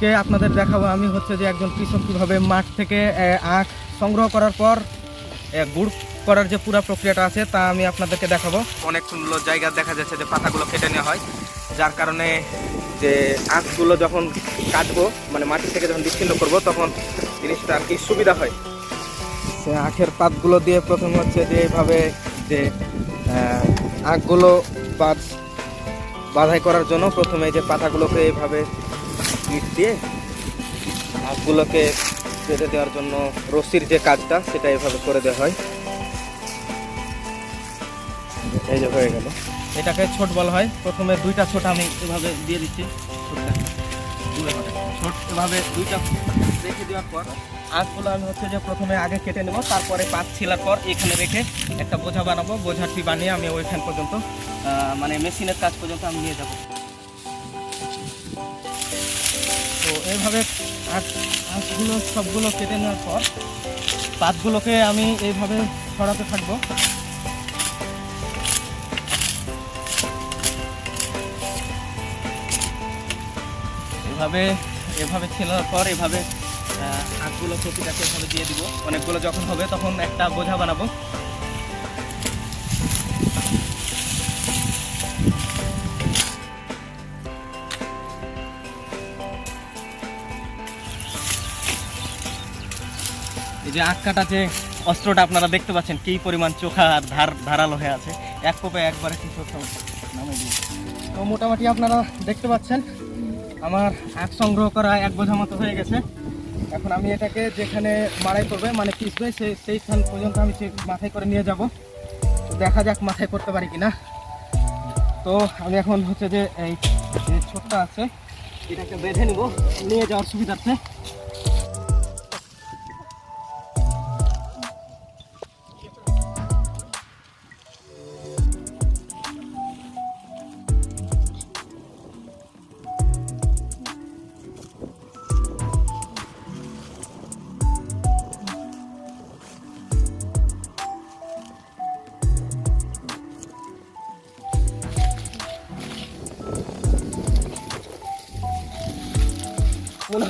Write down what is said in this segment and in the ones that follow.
আজকে আপনাদের দেখাবো আমি হচ্ছে যে একজন কৃষক কীভাবে মাঠ থেকে আখ সংগ্রহ করার পর গুড় করার যে পুরো প্রক্রিয়াটা আছে তা আমি আপনাদেরকে দেখাবো। অনেকগুলো জায়গা দেখা যাচ্ছে যে পাতাগুলো কেটে নেওয়া হয়, যার কারণে যে আখগুলো যখন কাটবো মানে মাটি থেকে যখন বিচ্ছিন্ন করব, তখন জিনিসটা আর কি সুবিধা হয়। সে আখের পাতগুলো দিয়ে প্রথম হচ্ছে যে এইভাবে যে আখগুলো বাদ বাধাই করার জন্য প্রথমে যে পাতাগুলোকে এইভাবে ইট দিয়ে আখগুলোকে বেঁধে দেওয়ার জন্য রশির যে কাজটা, সেটা এভাবে করে দেওয়া হয়। এই যে হয়ে গেল। এটাকে ছোট বলা হয়। প্রথমে দুইটা ছোট আমি এভাবে দিয়ে দিচ্ছি। ছোট এভাবে দুইটা রেখে দেওয়ার পর আখগুলো আমি হচ্ছে যে প্রথমে আগে কেটে নেব, তারপরে পাত ছিলার পর এখানে রেখে একটা বোঝা বানাবো। বোঝাটি বানিয়ে আমি ওইখান পর্যন্ত মানে মেশিনের কাজ পর্যন্ত আমি নিয়ে যাব। এইভাবে আখ আখগুলো সবগুলো কেটে নেওয়ার পর পাতগুলোকে আমি এইভাবে ছড়াতে থাকব। এভাবে এভাবে ছেলার পর এভাবে আহ, আখগুলো প্রতিটাকে এভাবে দিয়ে দিব। অনেকগুলো যখন হবে তখন একটা বোঝা বানাবো। যে আখ কাটা যে অস্ত্রটা আপনারা দেখতে পাচ্ছেন, কি পরিমাণ চোখা আর ধার, ধারালো হয়ে আছে। এক কোপে একবারে কি নামে তো মোটামুটি আপনারা দেখতে পাচ্ছেন, আমার আখ সংগ্রহ করা এক বোঝা মতো হয়ে গেছে। এখন আমি এটাকে যেখানে মাড়াই করবে মানে পিসবে সেই সেইখান পর্যন্ত আমি সে মাথায় করে নিয়ে যাব। দেখা যাক মাথায় করতে পারি কিনা। তো আমি এখন হচ্ছে যে এই যে ছোটটা আছে, এটাকে বেঁধে নিব, নিয়ে যাওয়ার সুবিধার্থে।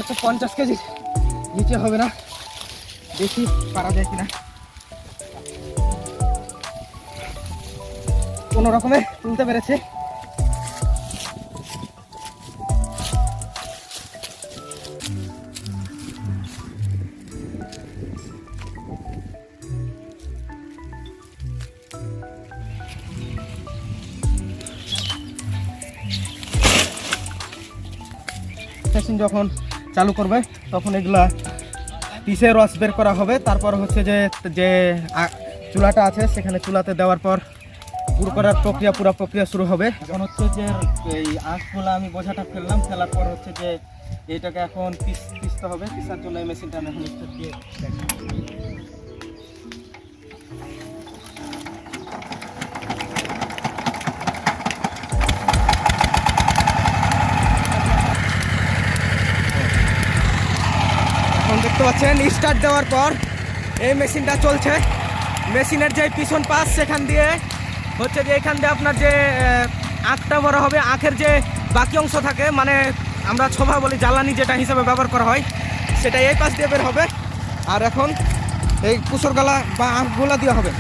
হচ্ছে পঞ্চাশ কেজি। নিচে হবে না। দেখি পারা যায় কিনা। কোনো রকমে তুলতে পেরেছে। যখন চালু করবে, তখন এগুলা পিসে রস বের করা হবে। তারপর হচ্ছে যে যে চুলাটা আছে, সেখানে চুলাতে দেওয়ার পর পুরো করার প্রক্রিয়া, পুরো প্রক্রিয়া শুরু হবে। এখন হচ্ছে যে, এই আঁশগুলো আমি বোঝাটা ফেললাম, ফেলার পর হচ্ছে যে এইটাকে এখন পিস, পিসতে হবে। পিসার জন্য এই মেশিনটা আমি এখন দেখতে চেন স্টার্ট দেওয়ার পর এই মেশিনটা চলছে। মেশিনের যে পিছন পাশ, সেখান দিয়ে হচ্ছে যে এখান দিয়ে আপনার যে আঁখটা বড় হবে, আঁখের যে বাকি অংশ থাকে মানে আমরা ছোভা বলি, জ্বালানি যেটা হিসাবে ব্যবহার করা হয়, সেটা এই পাশ দিয়ে বের হবে। আর এখন এই কুসর গালা বা আঁখগুলা দেওয়া হবে।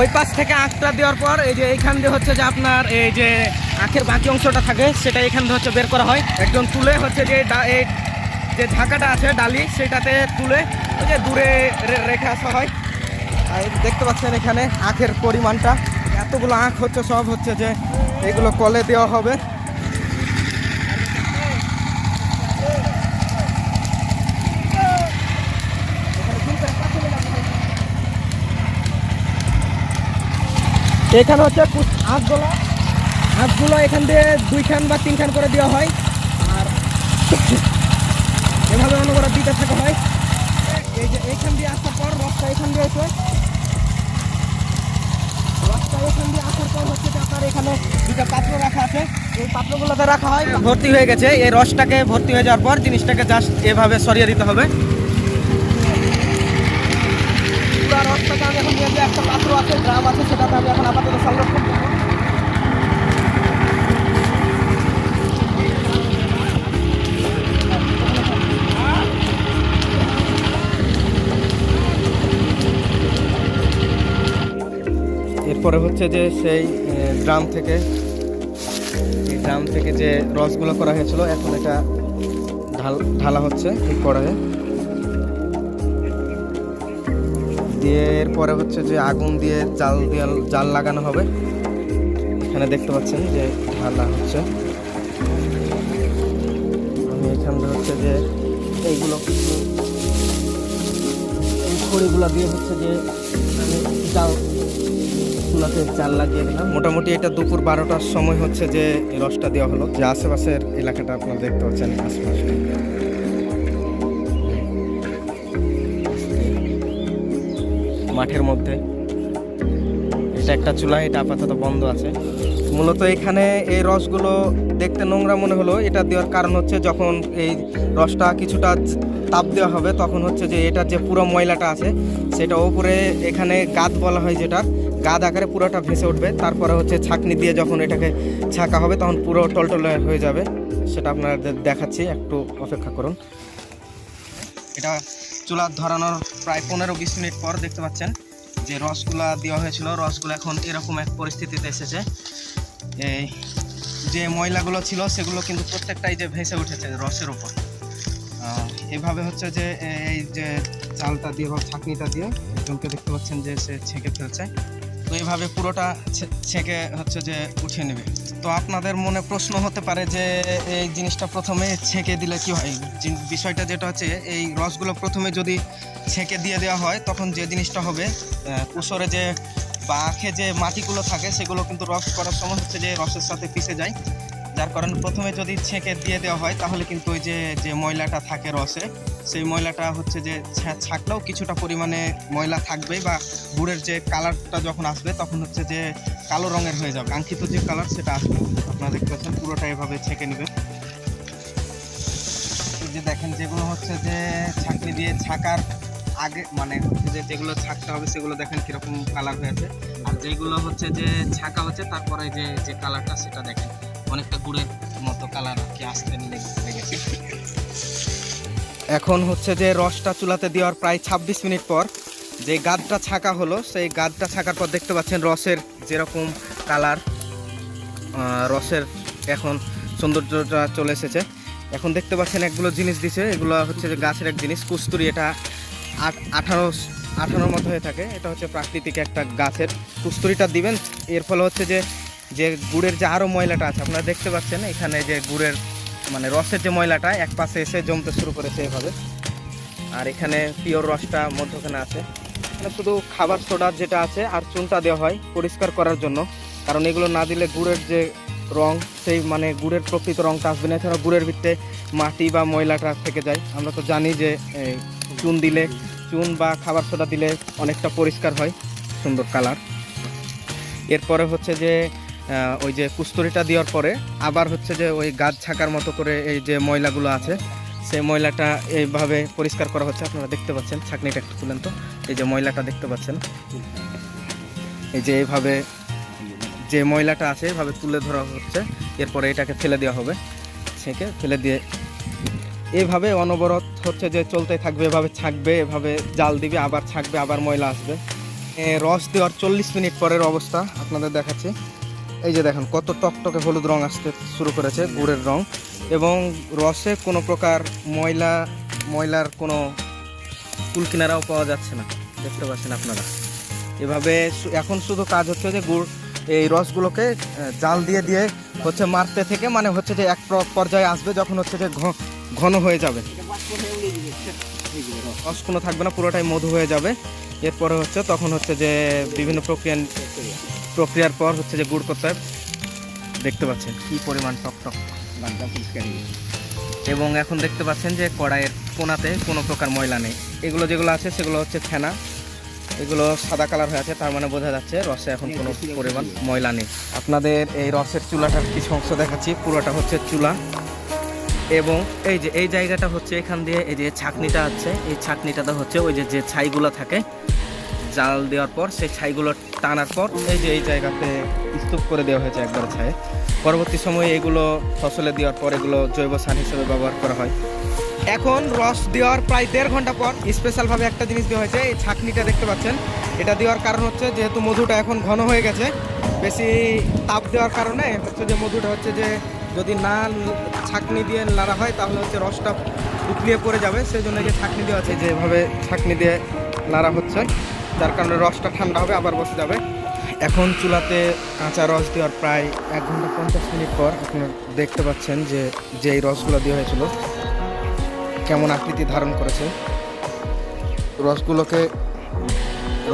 ওই পাশ থেকে আঁকটা দেওয়ার পর এই যে এইখান দিয়ে হচ্ছে যে আপনার এই যে আঁখের বাকি অংশটা থাকে, সেটা এখান দিয়ে হচ্ছে বের করা হয়। একজন তুলে হচ্ছে যে এই যে ঢাকাটা আছে, ডালি, সেটাতে তুলে ওই যে দূরে রেখে আসা হয়। আর দেখতে পাচ্ছেন এখানে আঁখের পরিমাণটা। এতগুলো আখ হচ্ছে, সব হচ্ছে যে এগুলো কলে দেওয়া হবে। এখানে হচ্ছে আঁশগুলো আঁশগুলো এখান দিয়ে দুই খান বা তিন খান করে দেওয়া হয়। আর এভাবে অন্য করে দিতে থাকা হয়। এই যে এইখান দিয়ে আসার পর রসটা এখান দিয়ে এসে রসটা এখান দিয়ে আসার পর হচ্ছে আপনার এখানে দুটা পাত্র রাখা আছে। এই পাত্রগুলোতে রাখা হয়। ভর্তি হয়ে গেছে। এই রসটাকে ভর্তি হয়ে যাওয়ার পর জিনিসটাকে জাস্ট এভাবে সরিয়ে দিতে হবে। রসটাকে আমি এখন নিয়ে যে একটা পাত্র আছে ড্রাম আছে, সেটাতে আমি এখন আপাতত সংরক্ষণ করব। এরপরে হচ্ছে যে সেই ড্রাম থেকে, এই ড্রাম থেকে যে রসগুলো করা হয়েছিল, এখন এটা ঢাল, ঢালা হচ্ছে এই কড়াইয়ে দিয়ে এরপরে হচ্ছে যে আগুন দিয়ে জাল দিয়ে জাল লাগানো হবে। এখানে দেখতে পাচ্ছেন যে ঢালা হচ্ছে। আমি এখানে হচ্ছে যে এইগুলো, এই খড়িগুলো দিয়ে হচ্ছে যে জাল, চুলাতে চাল লাগিয়ে দিলাম। মোটামুটি এটা দুপুর বারোটার সময় হচ্ছে যে রসটা দেওয়া হলো। যে আশেপাশের এলাকাটা আপনারা দেখতে পাচ্ছেন আশপাশটা মাঠের মধ্যে। এটা একটা চুলা, এটা আপাতত বন্ধ আছে। মূলত এখানে এই রসগুলো দেখতে নোংরা মনে হলো। এটা দেওয়ার কারণ হচ্ছে যখন এই রসটা কিছুটা তাপ দেওয়া হবে, তখন হচ্ছে যে এটার যে পুরো ময়লাটা আছে, সেটা ওপরে এখানে গাদ বলা হয় যেটা, গাদ আকারে পুরোটা ভেসে উঠবে। তারপরে হচ্ছে ছাকনি দিয়ে যখন এটাকে ছাকা হবে, তখন পুরো টলটলে হয়ে যাবে। সেটা আপনাদের দেখাচ্ছি, একটু অপেক্ষা করুন। এটা চুলা ধরানোর প্রায় পনেরো বিশ মিনিট পর দেখতে পাচ্ছেন যে রসগুলা দেওয়া হয়েছিল। রসগুলো এখন এরকম এক পরিস্থিতিতে এসেছে। এই যে ময়লাগুলো ছিল সেগুলো কিন্তু প্রত্যেকটাই যে ভেসে উঠেছে রসের উপর। এভাবে হচ্ছে যে এই যে চালটা দিয়ে বা ছাঁকনিটা দিয়ে একজনকে দেখতে পাচ্ছেন যে সে ছেঁকে ফেলছে। তো এইভাবে পুরোটা ছেঁকে হচ্ছে যে উঠিয়ে নেবে। তো আপনাদের মনে প্রশ্ন হতে পারে যে এই জিনিসটা প্রথমে ছেঁকে দিলে কি হয়? বিষয়টা যেটা হচ্ছে, এই রসগুলো প্রথমে যদি ছেঁকে দিয়ে দেওয়া হয়, তখন যে জিনিসটা হবে কুসরে যে বা আখে যে মাটিগুলো থাকে, সেগুলো কিন্তু রস করার সময় হচ্ছে যে রসের সাথে পিষে যায়। যার কারণে প্রথমে যদি ছেঁকে দিয়ে দেওয়া হয়, তাহলে কিন্তু ওই যে যে ময়লাটা থাকে রসে, সেই ময়লাটা হচ্ছে যে ছাকলেও কিছুটা পরিমাণে ময়লা থাকবেই বা গুড়ের যে কালারটা যখন আসবে, তখন হচ্ছে যে কালো রঙের হয়ে যাবে। কাঙ্ক্ষিত যে কালার, সেটা আসবে আপনারা দেখতে পাচ্ছেন, পুরোটা এভাবে ছেঁকে নেবে। যে দেখেন, যেগুলো হচ্ছে যে ছাঁকনি দিয়ে ছাকার আগে মানে হচ্ছে যে যেগুলো ছাকতে হবে, সেগুলো দেখেন কীরকম কালার হয়েছে। আর যেগুলো হচ্ছে যে ছাকা হচ্ছে, তারপরে যে যে কালারটা সেটা দেখেন। অনেকটা গুড়ের মতো কালার কি আসতে লেগেছে এখন হচ্ছে যে রসটা চুলাতে দেওয়ার প্রায় ২৬ মিনিট পর যে গাদটা ছাকা হলো, সেই গাদটা ছাকার পর দেখতে পাচ্ছেন রসের যেরকম কালার রসের এখন সৌন্দর্যটা চলে এসেছে। এখন দেখতে পাচ্ছেন একগুলো জিনিস দিছে, এগুলো হচ্ছে যে গাছের এক জিনিস, কুস্তুরি। এটা আঠারো, আঠারোর মতো হয়ে থাকে। এটা হচ্ছে প্রাকৃতিক একটা গাছের। কুস্তুরিটা দিবেন, এর ফলে হচ্ছে যে যে গুড়ের যে আরও ময়লাটা আছে, আপনারা দেখতে পাচ্ছেন, এখানে যে গুড়ের মানে রসের যে ময়লাটা, এক পাশে এসে জমতে শুরু করেছে এভাবে। আর এখানে পিওর রসটা মধ্যখানে আছে। এখানে শুধু খাবার সোডা যেটা আছে আর চুনটা দেওয়া হয় পরিষ্কার করার জন্য। কারণ এগুলো না দিলে গুড়ের যে রং, সেই মানে গুড়ের প্রকৃত রংটা আসবে না। এছাড়া গুড়ের ভিতরে মাটি বা ময়লাটা থেকে যায়। আমরা তো জানি যে চুন দিলে, চুন বা খাবার সোডা দিলে অনেকটা পরিষ্কার হয়, সুন্দর কালার। এরপরে হচ্ছে যে ওই যে কুস্তরিটা দেওয়ার পরে আবার হচ্ছে যে ওই গাছ ছাকার মতো করে এই যে ময়লাগুলো আছে, সেই ময়লাটা এইভাবে পরিষ্কার করা হচ্ছে। আপনারা দেখতে পাচ্ছেন, ছাকনিটা একটু তুলেন তো। এই যে ময়লাটা দেখতে পাচ্ছেন। এই যে এইভাবে যে ময়লাটা আছে এভাবে তুলে ধরা হচ্ছে। এরপরে এটাকে ফেলে দেওয়া হবে, ছেঁকে ফেলে দিয়ে এভাবে অনবরত হচ্ছে যে চলতে থাকবে, এভাবে ছাকবে, এভাবে জাল দিবে, আবার ছাকবে, আবার ময়লা আসবে। রস দেওয়ার চল্লিশ মিনিট পরের অবস্থা আপনাদের দেখাচ্ছি। এই যে দেখেন, কত টকটকে হলুদ রং আসতে শুরু করেছে গুড়ের রং। এবং রসে কোনো প্রকার ময়লা, ময়লার কোনো কুল কিনারাও পাওয়া যাচ্ছে না। দেখতে পাচ্ছেন আপনারা। এভাবে এখন শুধু কাজ হচ্ছে যে গুড়, এই রসগুলোকে জাল দিয়ে দিয়ে হচ্ছে মারতে থেকে মানে হচ্ছে যে এক পর্যায়ে আসবে যখন হচ্ছে যে ঘন হয়ে যাবে। রস কোনো থাকবে না, পুরোটাই মধু হয়ে যাবে। এরপরে হচ্ছে তখন হচ্ছে যে বিভিন্ন প্রক্রিয়া প্রক্রিয়ার পর হচ্ছে যে গুড় করতে দেখতে পাচ্ছেন কি পরিমাণ টক টক। এবং এখন দেখতে পাচ্ছেন যে কড়াইয়ের কোনাতে কোনো প্রকার ময়লা নেই। এগুলো যেগুলো আছে সেগুলো হচ্ছে ফেনা এগুলো সাদা কালার হয়ে আছে তার মানে বোঝা যাচ্ছে রসে এখন কোনো পরিমাণ ময়লা নেই। আপনাদের এই রসের চুলাটার কিছু অংশ দেখাচ্ছি পুরোটা হচ্ছে চুলা। এবং এই যে এই জায়গাটা হচ্ছে এখান দিয়ে এই যে ছাকনিটা আছে এই ছাকনিটাতে হচ্ছে ওই যে যে ছাইগুলো থাকে জাল দেওয়ার পর, সেই ছাইগুলো টানার পর, এই যে এই জায়গাতে স্তূপ করে দেওয়া হয়েছে একবার ছায়ে পরবর্তী সময়ে এগুলো ফসলে দেওয়ার পর এগুলো জৈব সার হিসেবে ব্যবহার করা হয়। এখন রস দেওয়ার প্রায় দেড় ঘণ্টা পর স্পেশালভাবে একটা জিনিস দেওয়া হয়েছে, এই ছাকনিটা দেখতে পাচ্ছেন। এটা দেওয়ার কারণ হচ্ছে যেহেতু মধুটা এখন ঘন হয়ে গেছে, বেশি তাপ দেওয়ার কারণে হচ্ছে যে মধুটা হচ্ছে যে যদি না ছাকনি দিয়ে নাড়া হয়, তাহলে হচ্ছে রসটা উতলিয়ে পড়ে যাবে। সেই জন্য যে ছাকনি দেওয়া আছে, যেভাবে ছাকনি দিয়ে নাড়া হচ্ছে। যার কারণে রসটা ঠান্ডা হবে, আবার বসে যাবে। এখন চুলাতে কাঁচা রস দেওয়ার প্রায় এক ঘণ্টা পঞ্চাশ মিনিট পর আপনারা দেখতে পাচ্ছেন যে যেই রসগুলো দেওয়া হয়েছিল, কেমন আকৃতি ধারণ করেছে। রসগুলোকে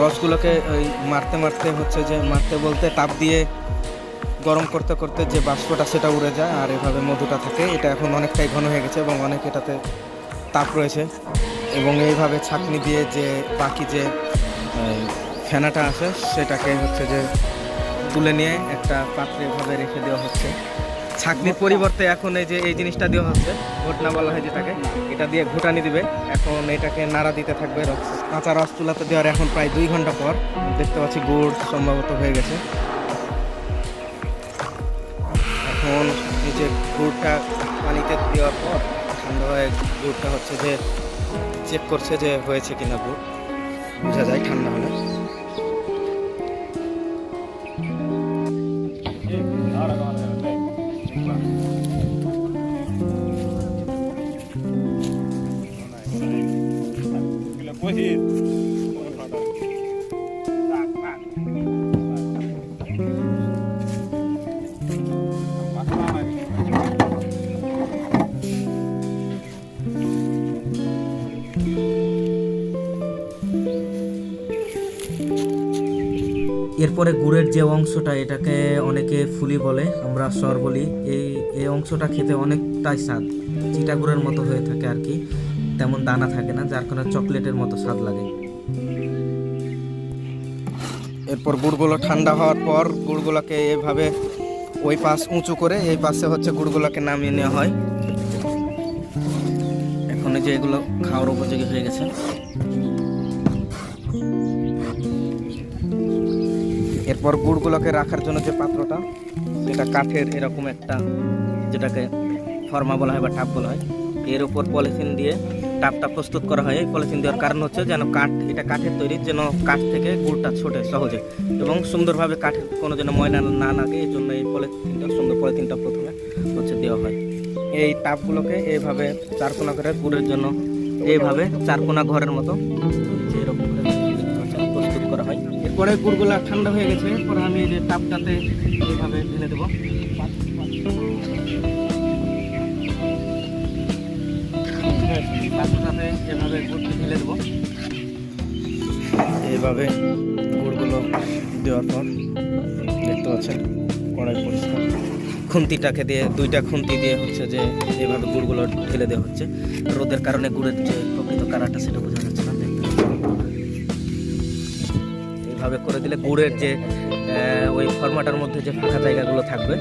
রসগুলোকে ওই মারতে মারতে হচ্ছে যে, মারতে বলতে তাপ দিয়ে গরম করতে করতে যে বাষ্পটা সেটা উড়ে যায়, আর এভাবে মধুটা থাকে। এটা এখন অনেকটাই ঘন হয়ে গেছে এবং অনেক এটাতে তাপ রয়েছে। এবং এইভাবে ছাঁকনি দিয়ে যে বাকি যে ফেনাটা আসে সেটাকে হচ্ছে যে তুলে নিয়ে একটা পাত্রে এভাবে রেখে দেওয়া হচ্ছে। ছাঁকনির পরিবর্তে এখন এই যে এই জিনিসটা দেওয়া হচ্ছে ঘটনা বলা হয় যেটাকে এটা দিয়ে ঘুটানি দিবে। এখন এটাকে নাড়া দিতে থাকবে কাঁচা রস চুলাতে দেওয়ার এখন প্রায় দুই ঘণ্টা পর। দেখতে পাচ্ছি গুড় সম্ভবত হয়ে গেছে। এখন এই যে গুড়টা পানিতে দেওয়ার পর ঠান্ডা হয়ে গুড়টা হচ্ছে যে চেক করছে যে হয়েছে কিনা গুড়। বোঝা যায় ঠান্ডা হলে এরপরে গুড়ের যে অংশটা এটাকে অনেকে ফুলি বলে, আমরা সর বলি। এই এই অংশটা খেতে অনেকটাই স্বাদ। চিটা গুড়ের মতো হয়ে থাকে আর কি, তেমন দানা থাকে না, যার কারণে চকলেটের মতো স্বাদ লাগে। এরপর গুড়গুলো ঠান্ডা হওয়ার পর গুড়গুলোকে এভাবে ওই পাশ উঁচু করে, এই পাশে হচ্ছে গুড়গুলোকে নামিয়ে নেওয়া হয়। এখন যে এগুলো খাওয়ার উপযোগী হয়ে গেছে। এরপর গুড়গুলোকে রাখার জন্য যে পাত্রটা, সেটা কাঠের এরকম একটা যেটাকে ফর্মা বলা হয় বা টাপ বলা হয়, এর উপর পলিথিন দিয়ে টাপটা প্রস্তুত করা হয়। এই পলিথিন দেওয়ার কারণ হচ্ছে যেন কাঠ, এটা কাঠের তৈরি, যেন কাঠ থেকে গুড়টা ছোটে সহজে এবং সুন্দরভাবে কাঠের কোনো যেন ময়লা না লাগে, এই জন্য এই পলিথিনটা, সুন্দর পলিথিনটা প্রথমে হচ্ছে দেওয়া হয়। এই টাপগুলোকে এইভাবে চারকোনা করে গুড়ের জন্য, এইভাবে চারকোনা ঘরের মতো এরপরে গুড়গুলা ঠান্ডা হয়ে গেছে এরপরে আমি এই যে টাপটাতে এইভাবে ঢেলে দেবো। এভাবে দেবো। এইভাবে গুড়গুলো দেওয়ার পর দেখতে পাচ্ছেন, কড়াই পরিষ্কার। খুন্তিটাকে দিয়ে, দুইটা খুন্তি দিয়ে হচ্ছে যে এভাবে গুড়গুলো ঢেলে দেওয়া হচ্ছে। রোদের কারণে গুড়ের যে প্রকৃত কালারটা সেটা বোঝা এইভাবে করে দিলে গুড়ের যে ওই ফর্মাটার মধ্যে যে ফাঁকা জায়গাগুলো থাকবে,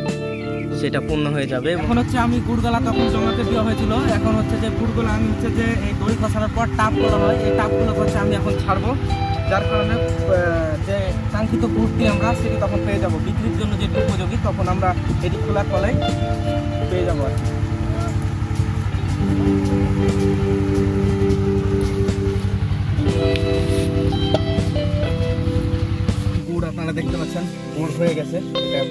সেটা পূর্ণ হয়ে যাবে এখন হচ্ছে আমি গুড়গালা তখন জমাতে দেওয়া হয়েছিল। এখন হচ্ছে যে গুড়গুলো আমি হচ্ছে যে এই দই খসানোর পর টাপ করা হয়, এই টাপগুলো হচ্ছে আমি এখন ছাড়বো। যার কারণে যে কাঙ্ক্ষিত গুড়টি আমরা সেটি তখন পেয়ে যাব। বিক্রির জন্য যেটি উপযোগী, তখন আমরা এটি খোলার ফলে পেয়ে যাব আর কি। দেখতে পাচ্ছেন গুড় হয়ে গেছে। এটা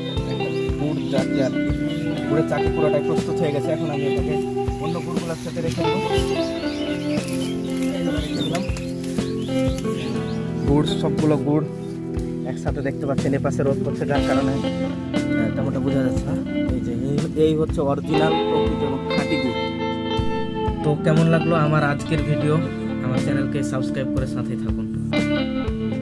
গুড় আর। গুড়ের পুরোটাই প্রস্তুত হয়ে গেছে। এখন আমি এটাকে অন্য গুড়গুলোর সাথে রেখে। গুড়, সবগুলো গুড় একসাথে দেখতে পাচ্ছেন, এ পাশে রোদ করছে যার কারণে তেমনটা বোঝা যাচ্ছে না। এই যে, এই- এই হচ্ছে অরিজিনাল প্রকৃত এবং খাঁটি গুড়। তো কেমন লাগল আমার আজকের ভিডিও? আমার চ্যানেলকে সাবস্ক্রাইব করে সাথে থাকুন।